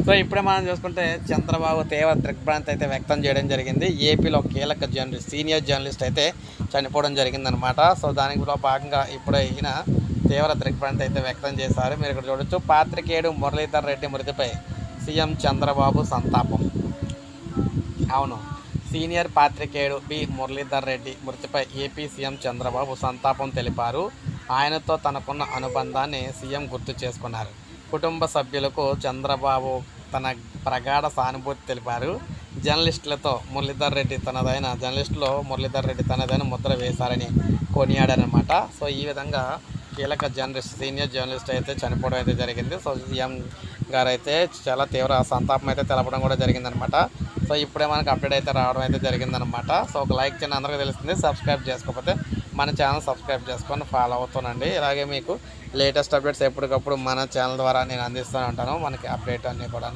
So ఇప్పుడే మనం చూసుకుంటే చంద్రబాబు తీవ్ర దిగ్భ్రాంతి అయితే వ్యక్తం చేయడం జరిగింది. ఏపీలో కీలక జర్నలిస్ట్ సీనియర్ జర్నలిస్ట్ అయితే చనిపోవడం జరిగిందనమాట సో దాని కూడా భాగంగా ఇప్పుడే ఈయన తీవ్ర దిగ్భ్రాంతి అయితే వ్యక్తం చేశారు. మీరు ఇక్కడ చూడొచ్చు పాత్రికేయుడు మురళీధర్ రెడ్డి మృతిపై సీఎం చంద్రబాబు సంతాపం. అవును సీనియర్ పాత్రికేయుడు బి మురళీధర్ రెడ్డి మృతిపై ఏపీ సీఎం చంద్రబాబు సంతాపం తెలిపారు. ఆయనతో తనకున్న అనుబంధాన్ని సీఎం గుర్తు చేసుకున్నారు. కుటుంబ సభ్యులకు చంద్రబాబు తన ప్రగాఢ సానుభూతి తెలిపారు. జర్నలిస్టులతో మురళీధర్ రెడ్డి తనదైన జర్నలిస్టులో మురళీధర్ రెడ్డి తనదైన ముద్ర వేశారని కొనియాడారనమాట సో ఈ విధంగా కీలక జర్నలిస్ట్ సీనియర్ జర్నలిస్ట్ అయితే చనిపోవడం అయితే జరిగింది. సో సీఎం గారు అయితే చాలా తీవ్ర సంతాపం అయితే తెలపడం కూడా జరిగిందనమాట సో ఇప్పుడే మనకు అప్డేట్ అయితే రావడం అయితే జరిగిందనమాట సో ఒక లైక్ చేయండి అందరికీ తెలుస్తుంది. సబ్స్క్రైబ్ చేసుకోకపోతే మన ఛానల్ సబ్స్క్రైబ్ చేసుకొని ఫాలో అవుతానండి ఇలాగే మీకు లేటెస్ట్ అప్డేట్స్ ఎప్పటికప్పుడు మన ఛానల్ ద్వారా నేను అందిస్తూనే ఉంటాను. మనకి అప్డేట్ అన్నీ కూడా